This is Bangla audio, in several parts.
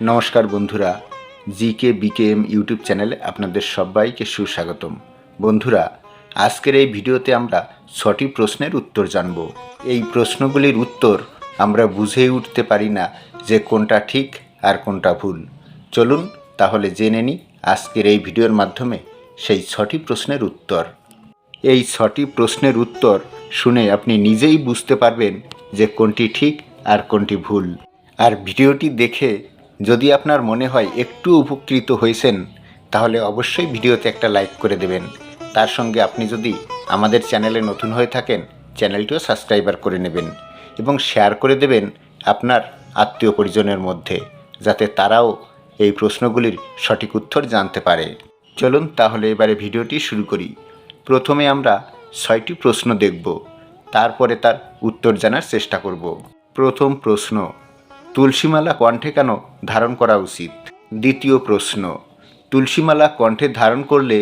নমস্কার বন্ধুরা জি কে বিকেএম ইউটিউব চ্যানেলে আপনাদের সবাইকে সুস্বাগতম। বন্ধুরা, আজকের এই ভিডিওতে আমরা ছটি প্রশ্নের উত্তর জানব। এই প্রশ্নগুলির উত্তর আমরা বুঝেই উঠতে পারি না যে কোনটা ঠিক আর কোনটা ভুল। চলুন তাহলে জেনে নিই আজকের এই ভিডিওর মাধ্যমে সেই ছটি প্রশ্নের উত্তর। এই ছটি প্রশ্নের উত্তর শুনে আপনি নিজেই বুঝতে পারবেন যে কোনটি ঠিক আর কোনটি ভুল। আর ভিডিওটি দেখে যদি আপনার মনে হয় একটু উপকৃত হয়েছেন, তাহলে অবশ্যই ভিডিওতে একটা লাইক করে দেবেন। তার সঙ্গে আপনি যদি আমাদের চ্যানেলে নতুন হয়ে থাকেন, চ্যানেলটিও সাবস্ক্রাইবার করে নেবেন এবং শেয়ার করে দেবেন আপনার আত্মীয় পরিজনের মধ্যে, যাতে তারাও এই প্রশ্নগুলির সঠিক উত্তর জানতে পারে। চলুন তাহলে এবারে ভিডিওটি শুরু করি। প্রথমে আমরা ছয়টি প্রশ্ন দেখব, তারপরে তার উত্তর জানার চেষ্টা করব। প্রথম প্রশ্ন তুলসীমালা কণ্ঠে কেন ধারণ করা উচিত? দ্বিতীয় প্রশ্ন, তুলসীমালা কণ্ঠে ধারণ করলে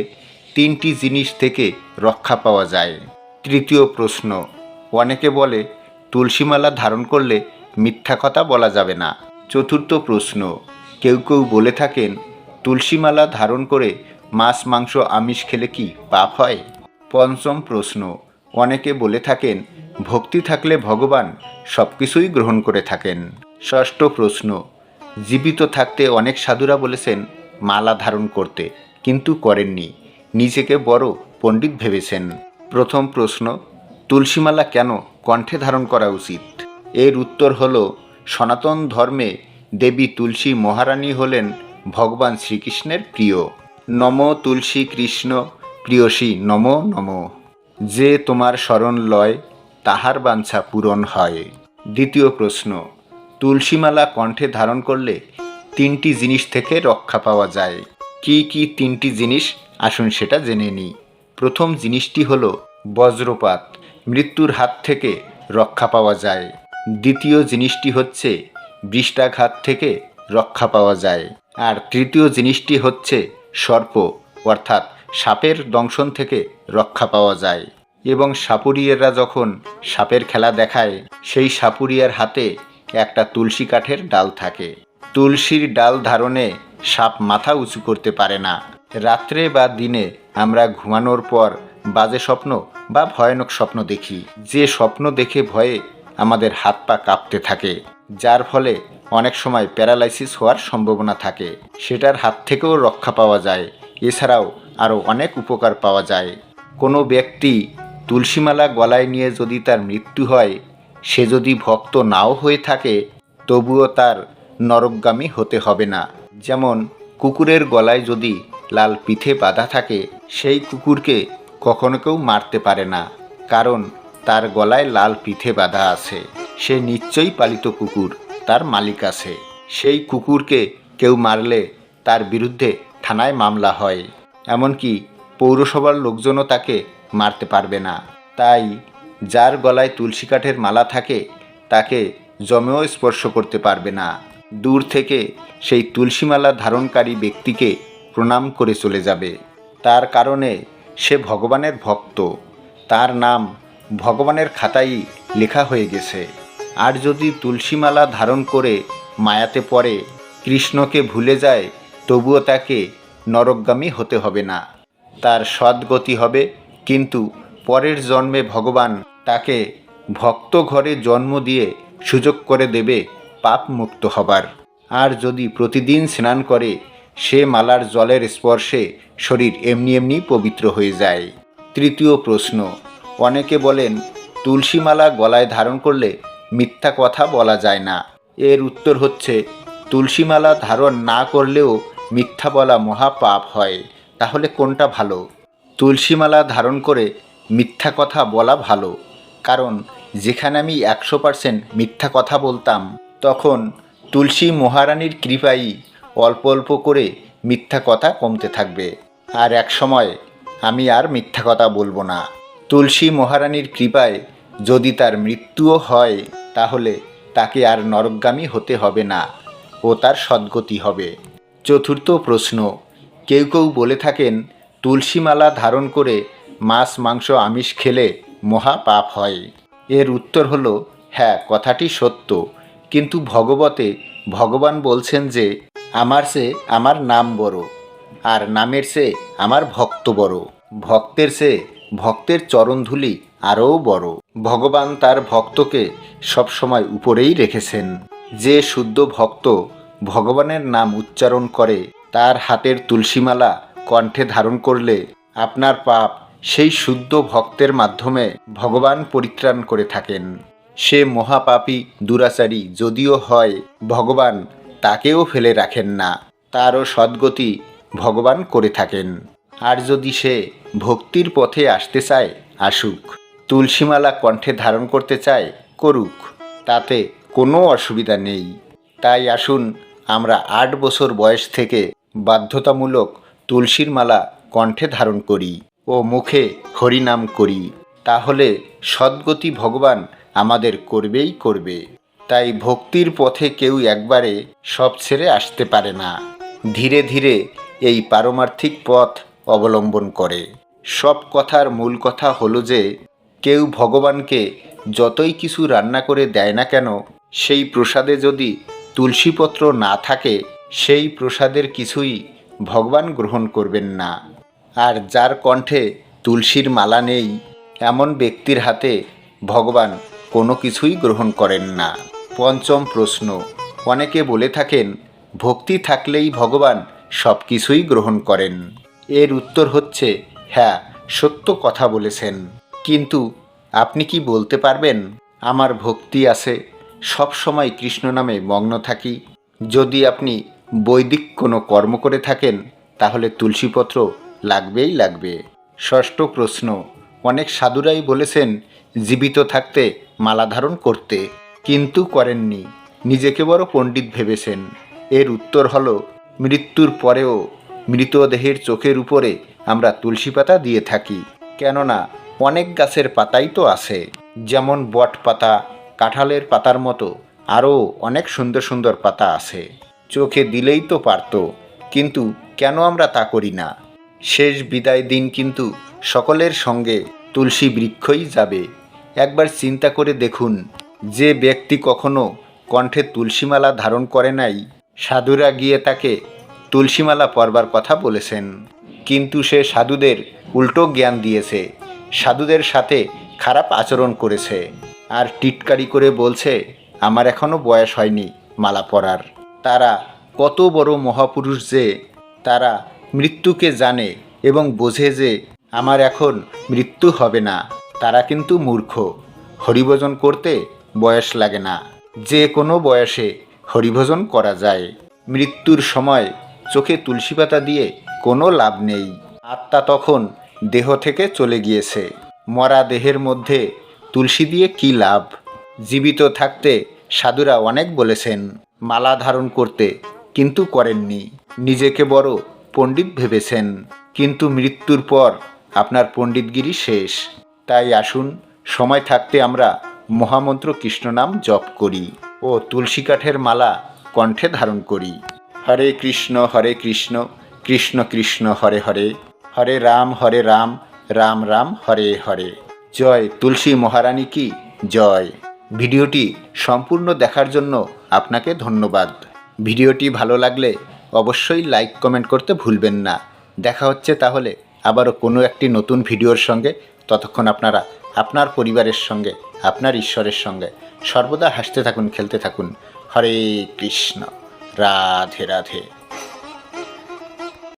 তিনটি জিনিস থেকে রক্ষা পাওয়া যায়। তৃতীয় প্রশ্ন, অনেকে বলে তুলসীমালা ধারণ করলে মিথ্যা কথা বলা যাবে না। চতুর্থ প্রশ্ন, কেউ কেউ বলে থাকেন তুলসীমালা ধারণ করে মাছ, মাংস, আমিষ খেলে কি পাপ হয়? পঞ্চম প্রশ্ন, অনেকে বলে থাকেন ভক্তি থাকলে ভগবান সব কিছুই গ্রহণ করে থাকেন। ষষ্ঠ প্রশ্ন, জীবিত থাকতে অনেক সাধুরা বলেছেন, মালা ধারণ করতে, কিন্তু করেননি, নিজেকে বড় পণ্ডিত ভেবেছেন। প্রথম প্রশ্ন, তুলসীমালা কেন কণ্ঠে ধারণ করা উচিত? এর উত্তর হল, সনাতন ধর্মে দেবী তুলসী মহারানী হলেন ভগবান শ্রীকৃষ্ণের প্রিয়। নম তুলসী কৃষ্ণ, প্রিয়সী নম নম। যে তোমার স্মরণ লয়, তাহার বাঞ্ছা পূরণ হয়। দ্বিতীয় প্রশ্ন তুলসীমালা কণ্ঠে ধারণ করলে তিনটি জিনিস থেকে রক্ষা পাওয়া যায়। কি কি তিনটি জিনিস? আসুন সেটা জেনে নিই। প্রথম জিনিসটি হলো বজ্রপাত, মৃত্যুর হাত থেকে রক্ষা পাওয়া যায়। দ্বিতীয় জিনিসটি হচ্ছে বৃষ্টাঘাত থেকে রক্ষা পাওয়া যায়। আর তৃতীয় জিনিসটি হচ্ছে সর্প, অর্থাৎ সাপের দংশন থেকে রক্ষা পাওয়া যায়। এবং সাপুরিয়ারা যখন সাপের খেলা দেখায়, সেই সাপুরিয়ার হাতে একটা তুলসী কাঠের ডাল থাকে। তুলসীর ডাল ধারণে সাপ মাথা উঁচু করতে পারে না। রাত্রে বা দিনে আমরা ঘুমানোর পর বাজে স্বপ্ন বা ভয়ানক স্বপ্ন দেখি। যে স্বপ্ন দেখে ভয়ে আমাদের হাত পা কাঁপতে থাকে, যার ফলে অনেক সময় প্যারালাইসিস হওয়ার সম্ভাবনা থাকে। সেটার হাত থেকেও রক্ষা পাওয়া যায়, এছাড়াও আরও অনেক উপকার পাওয়া যায়। কোনো ব্যক্তি তুলসীমালা গলায় নিয়ে যদি তার মৃত্যু হয় সে যদি ভক্ত নাও হয়ে থাকে, তবুও তার নরকগামী হতে হবে না। যেমন কুকুরের গলায় যদি লাল পিঠে বাঁধা থাকে, সেই কুকুরকে কখনো কেউ মারতে পারে না, কারণ তার গলায় লাল পিঠে বাঁধা আছে। সে নিশ্চয়ই পালিত কুকুর, তার মালিক আছে। সেই কুকুরকে কেউ মারলে তার বিরুদ্ধে থানায় মামলা হয়। এমনকি পৌরসভার লোকজনও তাকে মারতে পারবে না। তাই যার গলায় তুলসী কাঠের মালা থাকে, তাকে জমেও স্পর্শ করতে পারবে না। দূর থেকে সেই তুলসীমালা ধারণকারী ব্যক্তিকে প্রণাম করে চলে যাবে। তার কারণে সে ভগবানের ভক্ত। তার নাম ভগবানের খাতায় লেখা হয়ে গেছে। আর যদি তুলসীমালা ধারণ করে মায়াতে পড়ে, কৃষ্ণকে ভুলে যায়, তবুও তাকে নরকগামী হতে হবে না। তার সদ্গতি হবে, কিন্তু পরের জন্মে ভগবান তাকে ভক্ত ঘরে জন্ম দিয়ে সুযোগ করে দেবে পাপ মুক্ত হবার। আর যদি প্রতিদিন স্নান করে, সে মালার জলের স্পর্শে শরীর এমনি এমনি পবিত্র হয়ে যায়। তৃতীয় প্রশ্ন, অনেকে বলেন, তুলসী মালা গলায় ধারণ করলে মিথ্যা কথা বলা যায় না। এর উত্তর হচ্ছে, তুলসী মালা ধারণ না করলেও মিথ্যা বলা মহাপাপ হয়। তাহলে কোনটা ভালো? তুলসী মালা ধারণ করে মিথ্যা কথা বলা ভালো। কারণ যেখানে আমি একশো পারসেন্ট মিথ্যা কথা বলতাম, তখন তুলসী মহারানীর কৃপাই অল্প অল্প করে মিথ্যা কথা কমতে থাকবে। আর এক সময় আমি আর মিথ্যা কথা বলব না। তুলসী মহারানীর কৃপায় যদি তার মৃত্যুও হয়, তাহলে তাকে আর নরকগামী হতে হবে না ও তার সদ্গতি হবে। চতুর্থ প্রশ্ন, কেউ কেউ বলে থাকেন, তুলসীমালা ধারণ করে মাছ মাংস আমিষ খেলে মহা পাপ হয়। এর উত্তর হলো হ্যাঁ কথাটি সত্য। কিন্তু ভগবতে ভগবান বলছেন যে, আমার সে আমার নাম বড়, আর নামের সে আমার ভক্ত বড়। ভক্তের সে ভক্তের চরণধুলি আরও বড়। ভগবান তার ভক্তকে সবসময় উপরেই রেখেছেন। যে শুদ্ধ ভক্ত ভগবানের নাম উচ্চারণ করে, তার হাতের তুলসীমালা কণ্ঠে ধারণ করলে আপনার পাপ সেই শুদ্ধ ভক্তের মাধ্যমে ভগবান পরিত্রাণ করে থাকেন। সে মহাপাপী দুরাচারী যদিও হয়, ভগবান তাকেও ফেলে রাখেন না, তারও সদ্গতি ভগবান করে থাকেন। আর যদি সে ভক্তির পথে আসতে চায়, আসুক। তুলসীমালা কণ্ঠে ধারণ করতে চায়, করুক। তাতে কোনো অসুবিধা নেই। তাই আসুন, আমরা আট বছর বয়স থেকে বাধ্যতামূলক তুলসীর মালা কণ্ঠে ধারণ করি। ও মুখে হরিনাম করি, তাহলে সদ্গতি ভগবান আমাদের করবেই করবে। তাই ভক্তির পথে কেউ একবারে সব ছেড়ে আসতে পারে না। ধীরে ধীরে এই পারমার্থিক পথ অবলম্বন করে। সব কথার মূল কথা হলো যে, কেউ ভগবানকে যতই কিছু রান্না করে দেয় না কেন, সেই প্রসাদে যদি তুলসীপত্র না থাকে, সেই প্রসাদের কিছুই ভগবান গ্রহণ করবেন না। আর যার কণ্ঠে তুলসীর মালা নেই, এমন ব্যক্তির হাতে ভগবান কোনো কিছুই গ্রহণ করেন না। পঞ্চম প্রশ্ন, অনেকে বলে থাকেন, ভক্তি থাকলেই ভগবান সব কিছুই গ্রহণ করেন। এর উত্তর হচ্ছে হ্যাঁ সত্য কথা বলেছেন। কিন্তু আপনি কি বলতে পারবেন, আমার ভক্তি আছে, সব সময় কৃষ্ণ নামে মগ্ন থাকি। যদি আপনি বৈদিক কোনো কর্ম করে থাকেন, তাহলে তুলসীপত্র লাগবেই লাগবে। ষষ্ঠ প্রশ্ন, অনেক সাধুরাই বলেছেন জীবিত থাকতে মালা ধারণ করতে, কিন্তু করেননি। নিজেকে বড় পণ্ডিত ভেবেছেন। এর উত্তর হল, মৃত্যুর পরেও মৃতদেহের চোখের উপরে আমরা তুলসী পাতা দিয়ে থাকি। কেননা, অনেক গাছের পাতাই তো আছে। যেমন বট পাতা, কাঁঠালের পাতার মতো আরও অনেক সুন্দর সুন্দর পাতা আছে। চোখে দিলেই তো পারতো, কিন্তু কেন আমরা তা করি না? শেষ বিদায় দিন কিন্তু সকলের সঙ্গে তুলসী বৃক্ষই যাবে। একবার চিন্তা করে দেখুন, যে ব্যক্তি কখনো কণ্ঠে তুলসীমালা ধারণ করে নাই, সাধুরা গিয়ে তাকে তুলসীমালা পরবার কথা বলেছেন। কিন্তু সে সাধুদের উল্টো জ্ঞান দিয়েছে, সাধুদের সাথে খারাপ আচরণ করেছে আর টিটকারি করে বলছে, আমার এখনও বয়স হয়নি মালা পরার। তারা কত বড় মহাপুরুষ যে তারা মৃত্যুকে জানে এবং বোঝে যে আমার এখন মৃত্যু হবে না, তারা কিন্তু মূর্খ। হরিভজন করতে বয়স লাগে না। যে কোনো বয়সে হরিভজন করা যায়। মৃত্যুর সময় চোখে তুলসী পাতা দিয়ে কোনো লাভ নেই। আত্মা তখন দেহ থেকে চলে গিয়েছে। মরা দেহের মধ্যে তুলসী দিয়ে কি লাভ? জীবিত থাকতে সাধুরা অনেক বলেছেন, মালা ধারণ করতে কিন্তু করেননি। নিজেকে বড় পণ্ডিত ভেবেছেন, কিন্তু মৃত্যুর পর আপনার পণ্ডিতগিরি শেষ। তাই আসুন, সময় থাকতে আমরা মহামন্ত্র কৃষ্ণ নাম জপ করি ও তুলসী কাঠের মালা কণ্ঠে ধারণ করি। হরে কৃষ্ণ হরে কৃষ্ণ কৃষ্ণ কৃষ্ণ, হরে হরে হরে রাম হরে রাম রাম রাম, হরে হরে। জয় তুলসী মহারানী কি? জয়। ভিডিওটি সম্পূর্ণ দেখার জন্য আপনাকে ধন্যবাদ। ভিডিওটি ভালো লাগলে অবশ্যই লাইক কমেন্ট করতে ভুলবেন না। দেখা হচ্ছে তাহলে আবারও কোনো একটি নতুন ভিডিওর সঙ্গে। ততক্ষণ আপনারা আপনার পরিবারের সঙ্গে, আপনার ঈশ্বরের সঙ্গে সর্বদা হাসতে থাকুন, খেলতে থাকুন। হরে কৃষ্ণ। রাধে রাধে।